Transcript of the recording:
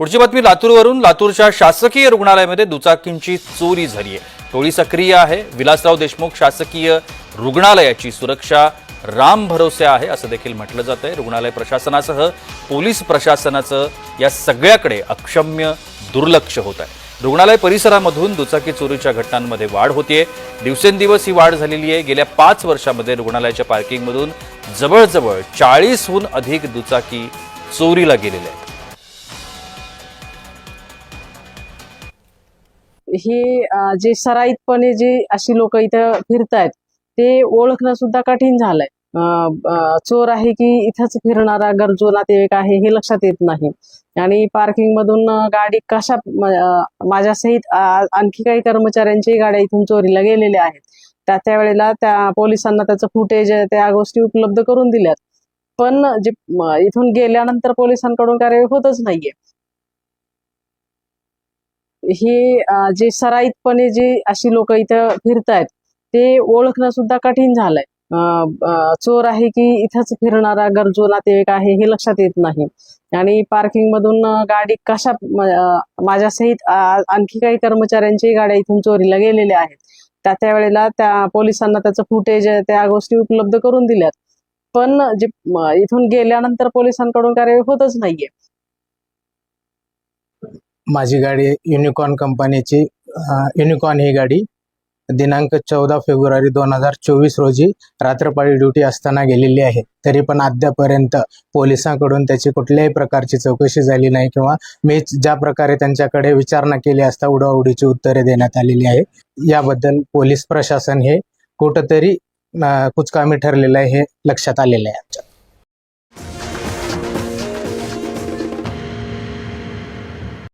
पुढची बातमी लातूरवरून. लातूरच्या शासकीय रुग्णालयामध्ये दुचाकींची चोरी झाली आहे. टोळी सक्रिय आहे. विलासराव देशमुख शासकीय रुग्णालयाची सुरक्षा. राम भरोसे आहे असं देखील म्हटलं जात आहे रुग्णालय प्रशासनासह पोलीस प्रशासनाचं या सगळ्याकडे अक्षम्य दुर्लक्ष होत आहे. रुग्णालय परिसरामधून दुचाकी चोरीच्या घटनांमध्ये वाढ होतीये. दिवसेंदिवस ही वाढ झालेली आहे. गेल्या पाच वर्षामध्ये रुग्णालयाच्या पार्किंगमधून जवळजवळ चाळीसहून अधिक दुचाकी चोरीला गेलेल्या आहेत. ही जी जे सराईतपणे जे अशी लोक इथं फिरतायत ते ओळखणं सुद्धा कठीण झालंय. चोर आहे की इथंच फिरणारा गरजू नातेवाईक आहे हे लक्षात येत नाही. आणि पार्किंग मधून गाडी कशा माझ्या सहित माझ्यासहित आणखी काही कर्मचाऱ्यांची गाड्या इथून चोरीला गेलेल्या आहेत. त्या त्यावेळेला त्या पोलिसांना त्याचं फुटेज त्या गोष्टी उपलब्ध करून दिल्यात. पण जे इथून गेल्यानंतर पोलिसांकडून कार्यवाही होतच नाहीये. ही जे सराईतपणे जी अशी लोक इथं फिरतायत ते ओळखणं सुद्धा कठीण झालंय. चोर आहे की इथंच फिरणारा गरजू नातेवाईक आहे हे लक्षात येत नाही. आणि पार्किंग मधून गाडी कशा माझ्या सहित माझ्यासहित आणखी काही कर्मचाऱ्यांची गाड्या इथून चोरीला गेलेल्या आहेत. त्या त्यावेळेला त्या पोलिसांना त्याचं फुटेज त्या गोष्टी उपलब्ध करून दिल्यात. पण जे इथून गेल्यानंतर पोलिसांकडून कार्यवाही होतच नाहीये. माझी गाडी युनिकॉर्न कंपनीची युनिकॉर्न ही गाडी दिनांक चौदा फेब्रुवारी दोन हजार चोवीस रोजी रात्रपाळी ड्युटी असताना गेलेली आहे. तरी पण अद्यापर्यंत पोलिसांकडून त्याची कुठल्याही प्रकारची चौकशी झाली नाही किंवा मी ज्या प्रकारे त्यांच्याकडे विचारणा केली असता उडाउडीची उत्तरे देण्यात आलेली आहे. याबद्दल पोलीस प्रशासन हे कुठंतरी कुचकामी ठरलेलं आहे हे लक्षात आलेलं आहे आमच्या.